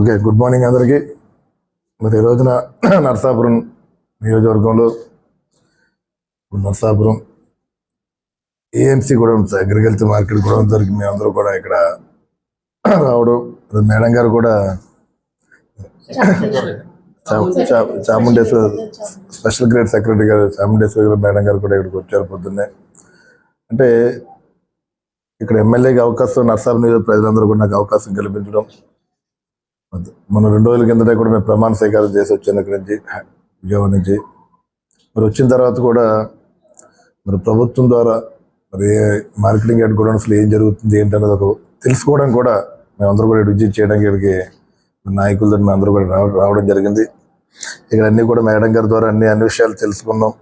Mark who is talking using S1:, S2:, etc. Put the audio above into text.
S1: Okay good morning అందరికీ. మరి ఈ రోజున నరసాపురం నియోజకవర్గంలో నరసాపురం ఏఎంసీ కూడా ఉంది అగ్రికల్చర్ మార్కెట్ కూడా ఉంది. మేము అందరూ కూడా ఇక్కడ రావడం. మేడం గారు కూడా చాముండేశ్వర స్పెషల్ గ్రేడ్ సెక్రటరీ గారు చాముండేశ్వర గారు మేడం గారు కూడా ఇక్కడికి వచ్చారు పొద్దున్నే. అంటే ఇక్కడ ఎమ్మెల్యేకి అవకాశం నర్సాపురం నియోజక ప్రజలందరూ కూడా నాకు అవకాశం కల్పించడం. అంతే. మన రెండు రోజుల కిందట కూడా మేము ప్రమాణ స్వీకారం చేసి వచ్చాను ఇక్కడి నుంచి విజయవాడ నుంచి. మరి వచ్చిన తర్వాత కూడా మరి ప్రభుత్వం ద్వారా మరి ఏ మార్కెటింగ్ హెడ్ కూడా అసలు ఏం జరుగుతుంది ఏంటన్నది ఒక తెలుసుకోవడం కూడా మేమందరూ కూడా విజిట్ చేయడానికి ఇక్కడికి నాయకులతో మేమందరూ కూడా రావడం జరిగింది. ఇక్కడ అన్నీ కూడా మేడం గారి ద్వారా అన్ని అన్ని విషయాలు తెలుసుకున్నాం.